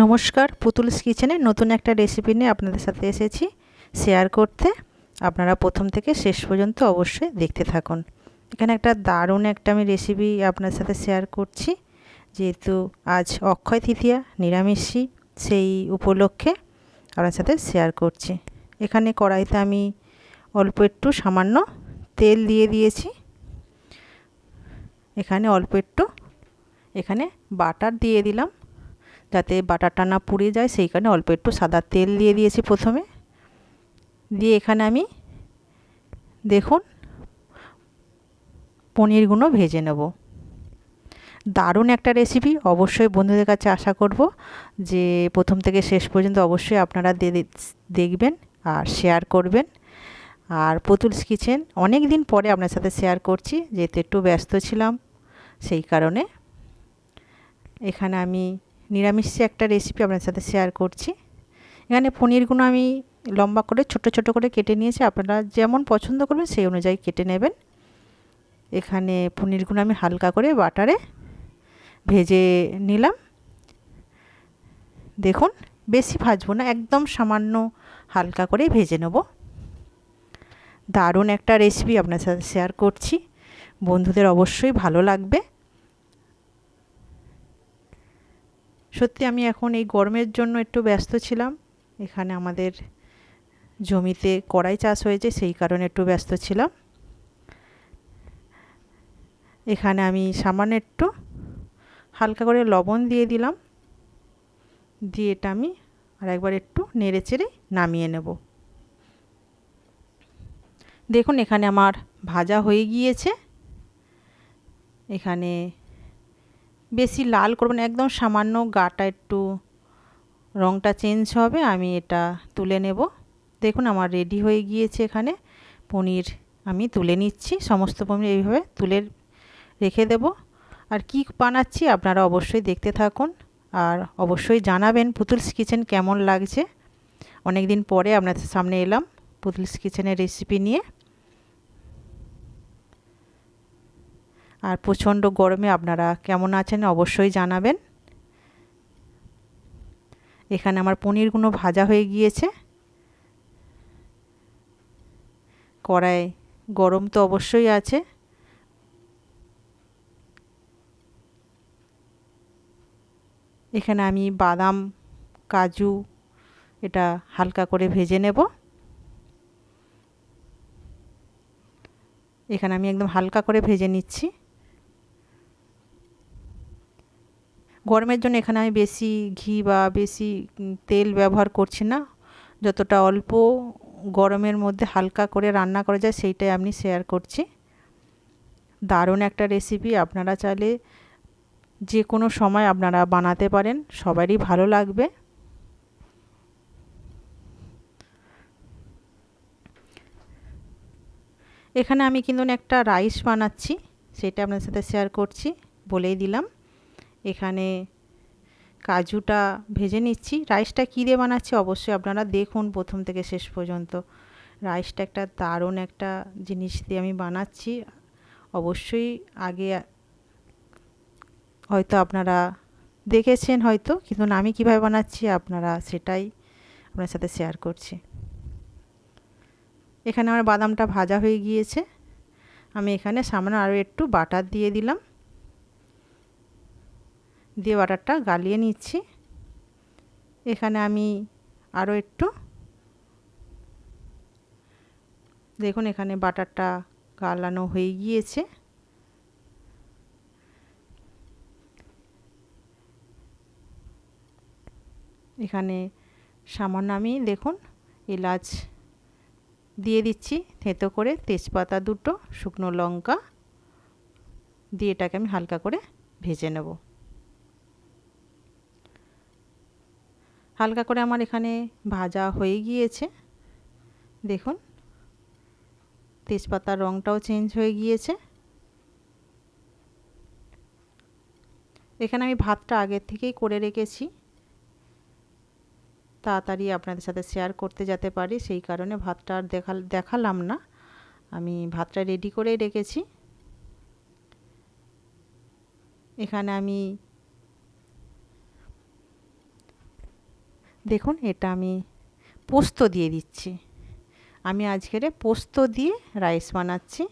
নমস্কার, পুতুলস কিচেনে নতুন একটা রেসিপি নিয়ে আপনাদের সাথে এসেছি। শেয়ার করতে আপনারা প্রথম থেকে শেষ পর্যন্ত অবশ্যই দেখতে থাকুন। এখানে একটা দারুণ একটা আমি রেসিপি আপনার সাথে শেয়ার করছি। যেহেতু আজ অক্ষয় তৃতীয়া নিরামিষই, সেই উপলক্ষে আপনার সাথে শেয়ার করছি। এখানে কড়াইতে আমি অল্প একটু সামান্য তেল দিয়ে দিয়েছি। এখানে অল্প একটু, এখানে বাটার দিয়ে দিলাম। যাতে বাটারটা না পুড়ে যায়, সেই কারণে অল্প একটু সাদা তেল দিয়ে দিয়েছি প্রথমে। দিয়ে এখানে আমি, দেখুন পনিরগুলো ভেজে নেব। দারুণ একটা রেসিপি অবশ্যই বন্ধুদের কাছে আশা করব যে প্রথম থেকে শেষ পর্যন্ত অবশ্যই আপনারা দেখবেন আর শেয়ার করবেন। আর পুতুলস কিচেন অনেক দিন পরে আপনার সাথে শেয়ার করছি, যেহেতু একটু ব্যস্ত ছিলাম, সেই কারণে। এখানে আমি নিরামিষে একটা রেসিপি আপনার সাথে শেয়ার করছি। এখানে পনিরগুলো আমি লম্বা করে, ছোট ছোট করে কেটে নিয়েছি। আপনারা যেমন পছন্দ করবেন সেই অনুযায়ী কেটে নেবেন। এখানে পনিরগুলো আমি হালকা করে বাটারে ভেজে নিলাম। দেখুন, বেশি ভাজবো না, একদম সামান্য হালকা করে ভেজে নেব। দারুণ একটা রেসিপি আপনার সাথে শেয়ার করছি। বন্ধুদের অবশ্যই ভালো লাগবে। সত্যি আমি এখন এই গরমের জন্য একটু ব্যস্ত ছিলাম। এখানে আমাদের জমিতে কড়াই চাষ হয়েছে, সেই কারণে একটু ব্যস্ত ছিলাম। এখানে আমি সামান্য একটু হালকা করে লবণ দিয়ে দিলাম। দিয়ে এটা আমি আর একবার একটু নেড়ে চেড়ে নামিয়ে নেব। দেখুন এখানে আমার ভাজা হয়ে গিয়েছে। এখানে বেশি লাল করবেন একদম সামান্য গাটা একটু রঙটা চেঞ্জ হবে, আমি এটা তুলে নেব। দেখুন আমার রেডি হয়ে গিয়েছে এখানে। পনির আমি তুলে নিচ্ছি, সমস্ত পনির এইভাবে তুলে রেখে দেব। আর কি বানাচ্ছি আপনারা অবশ্যই দেখতে থাকুন আর অবশ্যই জানাবেন পুতুলস কিচেন কেমন লাগছে। অনেক দিন পরে আপনাদের সামনে এলাম পুতুলস কিচেনের রেসিপি নিয়ে। আর প্রচণ্ড গরমে আপনারা কেমন আছেন অবশ্যই জানাবেন। এখানে আমার পনিরগুলো ভাজা হয়ে গিয়েছে। কড়াই গরম তো অবশ্যই আছে। এখানে আমি বাদাম, কাজু এটা হালকা করে ভেজে নেব। এখানে আমি একদম হালকা করে ভেজে নিচ্ছি। গরমের জন্য এখানে আমি বেশি ঘি বা বেশি তেল ব্যবহার করছি না। যতটা অল্প গরমের মধ্যে হালকা করে রান্না করা যায় সেইটাই আমি শেয়ার করছি। দারুণ একটা রেসিপি আপনারা চাইলে যে কোনো সময় আপনারা বানাতে পারেন, সবারই ভালো লাগবে। এখানে আমি কিন্তু একটা রাইস বানাচ্ছি, সেটা আপনার সাথে শেয়ার করছি, বলেই দিলাম। এখানে কাজুটা ভেজে নিচ্ছি। রাইসটা কী দিয়ে বানাচ্ছি অবশ্যই আপনারা দেখুন প্রথম থেকে শেষ পর্যন্ত। রাইসটা একটা দারুণ একটা জিনিস দিয়ে আমি বানাচ্ছি। অবশ্যই আগে হয়তো আপনারা দেখেছেন হয়তো, কিন্তু আমি কীভাবে বানাচ্ছি আপনারা সেটাই আপনার সাথে শেয়ার করছি। এখানে আমার বাদামটা ভাজা হয়ে গিয়েছে। আমি এখানে সামনে আরও একটু বাটার দিয়ে দিলাম। দিয়ে বাটারটা গালিয়ে নিচ্ছি। এখানে আমি আরও একটু দেখুন এখানে বাটারটা গালানো হয়ে গিয়েছে। এখানে সামান্য আমি দেখুন এলাচ দিয়ে দিচ্ছি, থেঁতো করে তেজপাতা দুটো, শুকনো লঙ্কা দিয়ে এটাকে আমি হালকা করে ভেজে নেব। হালকা করে আমার এখানে ভাজা হয়ে গিয়েছে। দেখুন, তেজপাতার রঙটাও চেঞ্জ হয়ে গিয়েছে। এখানে আমি ভাতটা আগের থেকেই করে রেখেছি। তাড়াতাড়ি আপনাদের সাথে শেয়ার করতে যেতে পারি, সেই কারণে ভাতটা আর দেখাল, দেখালাম না। আমি ভাতটা রেডি করেই রেখেছি। এখানে আমি দেখুন, এটা আমি পোস্ত দিয়ে দিচ্ছি। আমি আজকের পোস্ত দিয়ে রাইস বানাচ্ছি।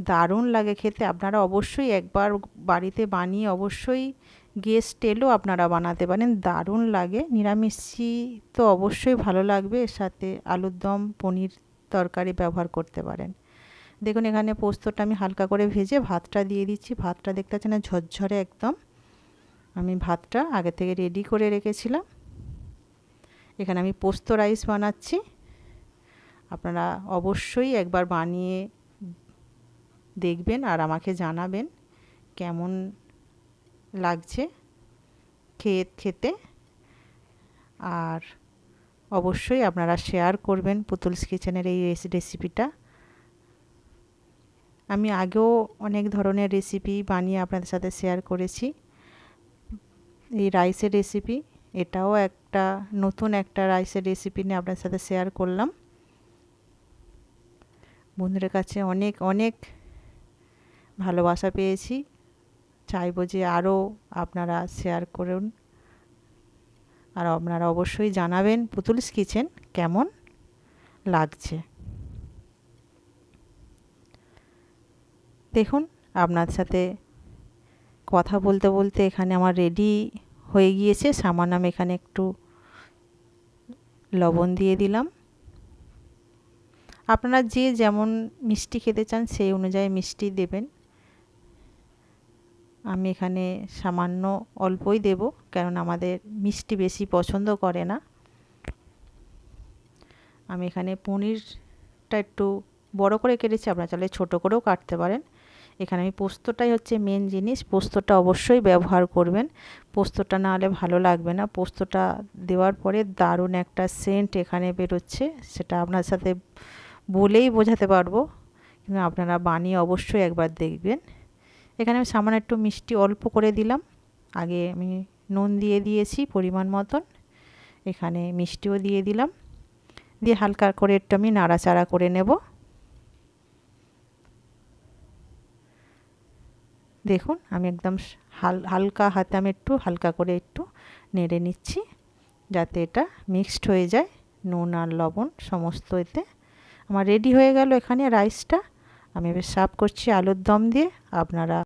দারুণ লাগে খেতে। আপনারা অবশ্যই একবার বাড়িতে বানিয়ে অবশ্যই গেস্ট এলেও আপনারা বানাতে পারেন। দারুণ লাগে। নিরামিষি তো অবশ্যই ভালো লাগবে। এর সাথে আলুর দম, পনির তরকারি ব্যবহার করতে পারেন। দেখুন, এখানে পোস্তটা আমি হালকা করে ভেজে ভাতটা দিয়ে দিচ্ছি। ভাতটা দেখতে পাচ্ছেন না, ঝরঝরে একদম। আমি ভাতটা আগে থেকে রেডি করে রেখেছিলাম। এখানে আমি পোস্ত রাইস বানাচ্ছি। আপনারা অবশ্যই একবার বানিয়ে দেখবেন আর আমাকে জানাবেন কেমন লাগছে খেয়ে, খেতে। আর অবশ্যই আপনারা শেয়ার করবেন পুতুলস কিচেনের এই রেসিপিটা। আমি আগেও অনেক ধরনের রেসিপি বানিয়ে আপনাদের সাথে শেয়ার করেছি। এই রাইসের রেসিপি এটাও একটা নতুন একটা রাইসের রেসিপি নিয়ে আপনার সাথে শেয়ার করলাম। বন্ধুদের কাছে অনেক অনেক ভালোবাসা পেয়েছি। চাইব যে আরও আপনারা শেয়ার করুন। আর আপনারা অবশ্যই জানাবেন পুতুলস কিচেন কেমন লাগছে। দেখুন, আপনার সাথে কথা বলতে বলতে এখানে আমার রেডি হয়ে গিয়েছে। সামান্য আমি এখানে একটু লবণ দিয়ে দিলাম। আপনারা যে যেমন মিষ্টি খেতে চান, সেই অনুযায়ী মিষ্টি দেবেন। আমি এখানে সামান্য অল্পই দেব কারণ আমাদের মিষ্টি বেশি পছন্দ করে না। আমি এখানে পনিরটা একটু বড় করে কেটেছি, আপনারা চাইলে ছোটো করেও কাটতে পারেন। এখানে আমি পোস্তটাই হচ্ছে মেন জিনিস। পোস্তটা অবশ্যই ব্যবহার করবেন। পোস্তটা না হলে ভালো লাগবে না। পোস্তটা দেওয়ার পরে দারুণ একটা সেন্ট এখানে বেরোচ্ছে। সেটা আপনার সাথে বলেই বোঝাতে পারব। কিন্তু আপনারা বানিয়ে অবশ্যই একবার দেখবেন। এখানে আমি সামান্য একটু মিষ্টি অল্প করে দিলাম। আগে আমি নুন দিয়ে দিয়েছি পরিমাণ মতন। এখানে মিষ্টিও দিয়ে দিলাম। দিয়ে হালকা করে একটু আমি নাড়াচাড়া করে নেব। দেখুন, আমি একদম হাল, হালকা হাতে আমি একটু হালকা করে একটু নেড়ে নিচ্ছি, যাতে এটা মিক্সড হয়ে যায়, নুন আর লবণ সমস্ত এতে। আমার রেডি হয়ে গেল এখানে রাইসটা আমি এবার সার্ভ করছি আলুর দম দিয়ে। আপনারা